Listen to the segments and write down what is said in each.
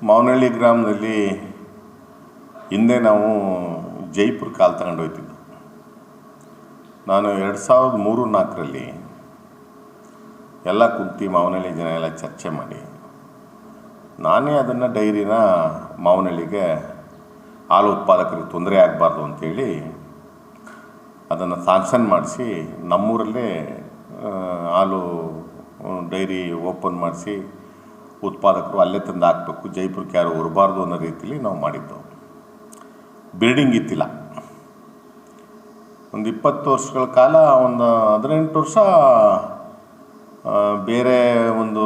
ಮಾವನಹಳ್ಳಿ ಗ್ರಾಮದಲ್ಲಿ ಹಿಂದೆ ನಾವು ಜೈಪುರ ಕಾಲು ತಗೊಂಡು ನಾನು ಎರಡು ಸಾವಿರದ ಮೂರು ನಾಲ್ಕರಲ್ಲಿ ಎಲ್ಲ ಕುಂತು ಮಾವನಹಳ್ಳಿ ಜನ ಎಲ್ಲ ಚರ್ಚೆ ಮಾಡಿ ನಾನೇ ಅದನ್ನು ಡೈರಿನ ಮಾವನಹಳ್ಳಿಗೆ ಹಾಲು ಉತ್ಪಾದಕರಿಗೆ ತೊಂದರೆ ಆಗಬಾರ್ದು ಅಂತೇಳಿ ಅದನ್ನು ಸ್ಯಾಂಕ್ಷನ್ ಮಾಡಿಸಿ ನಮ್ಮೂರಲ್ಲೇ ಹಾಲು ಡೈರಿ ಓಪನ್ ಮಾಡಿಸಿ ಉತ್ಪಾದಕರು ಅಲ್ಲೇ ತಂದು ಹಾಕಬೇಕು. ಜೈಪುರಕ್ಕೆ ಯಾರು ಬರಬಾರ್ದು ಅನ್ನೋ ರೀತಿಯಲ್ಲಿ ನಾವು ಮಾಡಿದ್ದು. ಬಿಲ್ಡಿಂಗ್ ಇತ್ತಿಲ್ಲ. ಒಂದು ಇಪ್ಪತ್ತು ವರ್ಷಗಳ ಕಾಲ, ಒಂದು ಹದಿನೆಂಟು ವರ್ಷ ಬೇರೆ ಒಂದು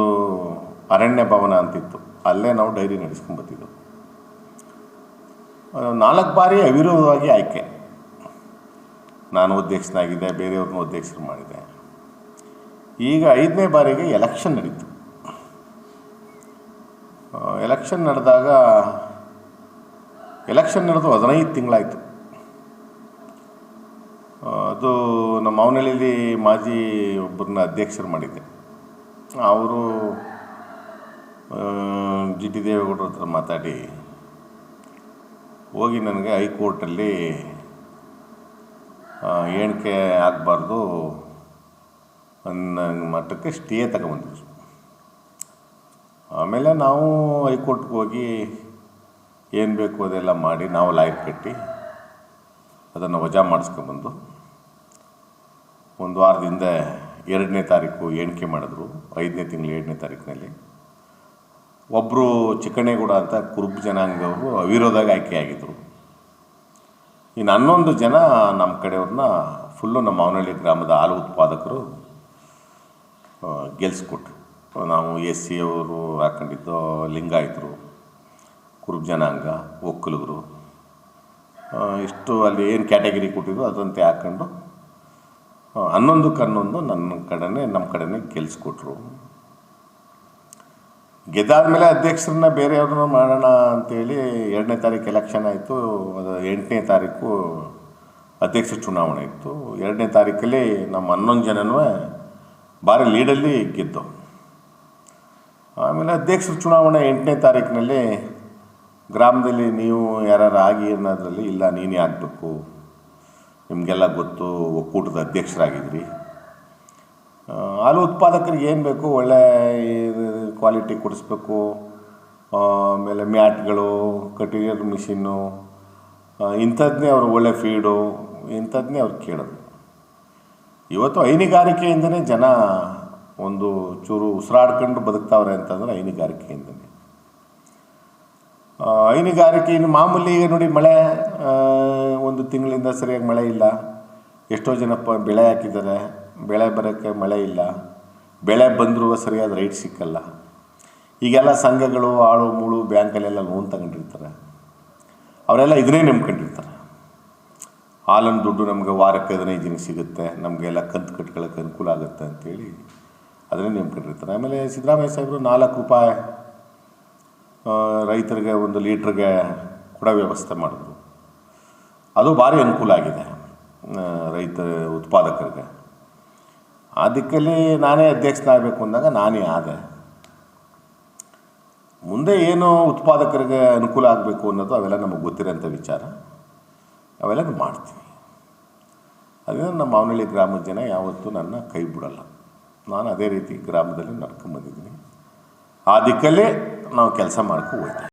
ಅರಣ್ಯ ಭವನ ಅಂತಿತ್ತು. ಅಲ್ಲೇ ನಾವು ಡೈರಿ ನಡೆಸ್ಕೊಂಬತ್ತಿದ್ದು ನಾಲ್ಕು ಬಾರಿ ಅವಿರೋಧವಾಗಿ ಆಯ್ಕೆ. ನಾನು ಅಧ್ಯಕ್ಷನಾಗಿದ್ದೆ, ಬೇರೆಯವ್ರನ್ನೂ ಅಧ್ಯಕ್ಷರು ಮಾಡಿದೆ. ಈಗ ಐದನೇ ಬಾರಿಗೆ ಎಲೆಕ್ಷನ್ ನಡೀತು. ಎಲೆಕ್ಷನ್ ನಡೆದಾಗ ಎಲೆಕ್ಷನ್ ನಡೆದು ಹದಿನೈದು ತಿಂಗಳಾಯಿತು. ಅದು ನಮ್ಮ ಮಾವನಹಳ್ಳಿಯಲ್ಲಿ ಮಾಜಿ ಒಬ್ಬರನ್ನ ಅಧ್ಯಕ್ಷರು ಮಾಡಿದ್ದೆ. ಅವರು ಜಿ ಟಿ ದೇವೇಗೌಡರ ಹತ್ರ ಮಾತಾಡಿ, ಹೋಗಿ ನನಗೆ ಹೈಕೋರ್ಟಲ್ಲಿ ಎಣಿಕೆ ಆಗಬಾರ್ದು ಅನ್ನೋ ಮಟ್ಟಕ್ಕೆ ಸ್ಟೇ ತಗೊಂಬಂದಿದ್ರು ಆಮೇಲೆ ನಾವು ಹೈಕೋರ್ಟ್ಗೆ ಹೋಗಿ ಏನು ಬೇಕು ಅದೆಲ್ಲ ಮಾಡಿ ನಾವು ಲಾಯರ್ ಕಟ್ಟಿ ಅದನ್ನು ವಜಾ ಮಾಡಿಸ್ಕೊಂಬಂದು ಒಂದು ವಾರದಿಂದ ಎರಡನೇ ತಾರೀಕು ಎಣಿಕೆ ಮಾಡಿದ್ರು, ಐದನೇ ತಿಂಗಳು ಎರಡನೇ ತಾರೀಕಿನಲ್ಲಿ. ಒಬ್ಬರು ಚಿಕ್ಕಣೇಗೌಡ ಅಂತ ಕುರುಬ್ ಜನಾಂಗವರು ಅವಿರೋಧಾಗಿ ಆಯ್ಕೆಯಾಗಿದ್ದರು ಇನ್ನು ಹನ್ನೊಂದು ಜನ ನಮ್ಮ ಕಡೆಯವ್ರನ್ನ ಫುಲ್ಲು ನಮ್ಮ ಮಾವನಹಳ್ಳಿ ಗ್ರಾಮದ ಹಾಲು ಉತ್ಪಾದಕರು ಗೆಲ್ಸ್ಕೊಟ್ರು. ನಾವು ಎಸ್ ಸಿ ಅವರು ಹಾಕೊಂಡಿದ್ದು ಲಿಂಗಾಯತರು ಕುರುಬ ಜನಾಂಗ ಒಕ್ಕಲಿಗರು. ಆ, ಇಷ್ಟು ಅಲ್ಲಿ ಏನು ಕ್ಯಾಟಗರಿ ಕೊಟ್ಟಿದ್ರು ಅದಂತೆ ಹಾಕ್ಕೊಂಡು ಹನ್ನೊಂದಕ್ಕೆ ಹನ್ನೊಂದು ನನ್ನ ಕಡೆನೇ ನಮ್ಮ ಕಡೆನೇ ಗೆಲ್ಸ್ಕೊಟ್ರು. ಗೆದ್ದಾದ್ಮೇಲೆ ಅಧ್ಯಕ್ಷರನ್ನ ಬೇರೆಯವ್ರನ್ನ ಮಾಡೋಣ ಅಂತೇಳಿ ಎರಡನೇ ತಾರೀಕು ಎಲೆಕ್ಷನ್ ಆಯಿತು ಅದು ಎಂಟನೇ ತಾರೀಕು ಅಧ್ಯಕ್ಷ ಚುನಾವಣೆ ಇತ್ತು. ಎರಡನೇ ತಾರೀಕಲ್ಲಿ ನಮ್ಮ ಹನ್ನೊಂದು ಜನನೂ ಭಾರಿ ಲೀಡಲ್ಲಿ ಗೆದ್ದು. ಆಮೇಲೆ ಅಧ್ಯಕ್ಷರ ಚುನಾವಣೆ ಎಂಟನೇ ತಾರೀಕಿನಲ್ಲಿ ಗ್ರಾಮದಲ್ಲಿ ನೀವು ಯಾರು ಆಗಿ ಅನ್ನೋದ್ರಲ್ಲಿ ಇಲ್ಲ, ನೀನೇ ಆಗಬೇಕು. ನಿಮಗೆಲ್ಲ ಗೊತ್ತು, ಒಕ್ಕೂಟದ ಅಧ್ಯಕ್ಷರಾಗಿದ್ರಿ. ಹಾಲು ಉತ್ಪಾದಕರಿಗೆ ಏನು ಬೇಕು? ಒಳ್ಳೆ ಕ್ವಾಲಿಟಿ ಕೊಡಿಸ್ಬೇಕು. ಆಮೇಲೆ ಮ್ಯಾಟ್ಗಳು ಕಟೀರಿಯರ್ ಮಿಷಿನ್ನು ಇಂಥದ್ದನ್ನೇ ಅವರು ಒಳ್ಳೆ ಫೀಡು ಇಂಥದ್ದನ್ನೇ ಅವ್ರು ಕೇಳೋದು. ಇವತ್ತು ಹೈನುಗಾರಿಕೆಯಿಂದನೇ ಜನ ಒಂದು ಚೂರು ಉಸಿರಾಡ್ಕೊಂಡು ಬದುಕ್ತಾವ್ರೆ ಅಂತಂದ್ರೆ ಹೈನುಗಾರಿಕೆಯಿಂದನೇ ಆ, ಹೈನುಗಾರಿಕೆ ಇನ್ನು ಮಾಮೂಲಿ ಈಗ ನೋಡಿ ಮಳೆ ಒಂದು ತಿಂಗಳಿಂದ ಸರಿಯಾಗಿ ಮಳೆ ಇಲ್ಲ. ಎಷ್ಟೋ ಜನ ಪ ಬೆಳೆ ಹಾಕಿದ್ದಾರೆ. ಬೆಳೆ ಬರೋಕ್ಕೆ ಮಳೆ ಇಲ್ಲ. ಬೆಳೆ ಬಂದರೂ ಸರಿಯಾದ ರೈಟ್ ಸಿಕ್ಕಲ್ಲ. ಈಗೆಲ್ಲ ಸಂಘಗಳು ಆಳು ಮೂಳು ಬ್ಯಾಂಕಲ್ಲೆಲ್ಲ ಲೋನ್ ತಗೊಂಡಿರ್ತಾರೆ. ಅವರೆಲ್ಲ ಇದನ್ನೇ ನಂಬ್ಕೊಂಡಿರ್ತಾರೆ. ಹಾಲನ್ನು ದುಡ್ಡು ನಮಗೆ ವಾರಕ್ಕೆ ಹದಿನೈದು ದಿನ ಸಿಗುತ್ತೆ. ನಮಗೆಲ್ಲ ಕಂತು ಕಟ್ಕೊಳ್ಳೋಕ್ಕೆ ಅನುಕೂಲ ಆಗುತ್ತೆ ಅಂತೇಳಿ ಅದನ್ನೇ ನಂಬ್ಕೊಂಡಿರ್ತಾರೆ ಆಮೇಲೆ ಸಿದ್ದರಾಮಯ್ಯ ಸಾಹೇಬರು ನಾಲ್ಕು ರೂಪಾಯಿ ರೈತರಿಗೆ ಒಂದು ಲೀಟ್ರಿಗೆ ಕೂಡ ವ್ಯವಸ್ಥೆ ಮಾಡಿದ್ರು. ಅದು ಭಾರಿ ಅನುಕೂಲ ಆಗಿದೆ ರೈತ ಉತ್ಪಾದಕರಿಗೆ. ಆ ದಿಕ್ಕಲ್ಲಿ ನಾನೇ ಅಧ್ಯಕ್ಷನಾಗಬೇಕು ಅಂದಾಗ ನಾನೇ ಆದೆ. ಮುಂದೆ ಏನು ಉತ್ಪಾದಕರಿಗೆ ಅನುಕೂಲ ಆಗಬೇಕು ಅನ್ನೋದು ಅವೆಲ್ಲ ನಮಗೆ ಗೊತ್ತಿರೋಂಥ ವಿಚಾರ. ಅವೆಲ್ಲ ಮಾಡ್ತೀವಿ. ಅದರಿಂದ ನಮ್ಮ ಮಾವನಹಳ್ಳಿ ಗ್ರಾಮದ ಜನ ಯಾವತ್ತೂ ನನ್ನ ಕೈ ಬಿಡಲ್ಲ. ನಾನು ಅದೇ ರೀತಿ ಗ್ರಾಮದಲ್ಲಿ ನಡ್ಕೊಂಬಂದಿದ್ದೀನಿ ಆ ದಿಕ್ಕಲ್ಲೇ ನಾವು ಕೆಲಸ ಮಾಡ್ಕೊ ಹೋಗ್ತೀವಿ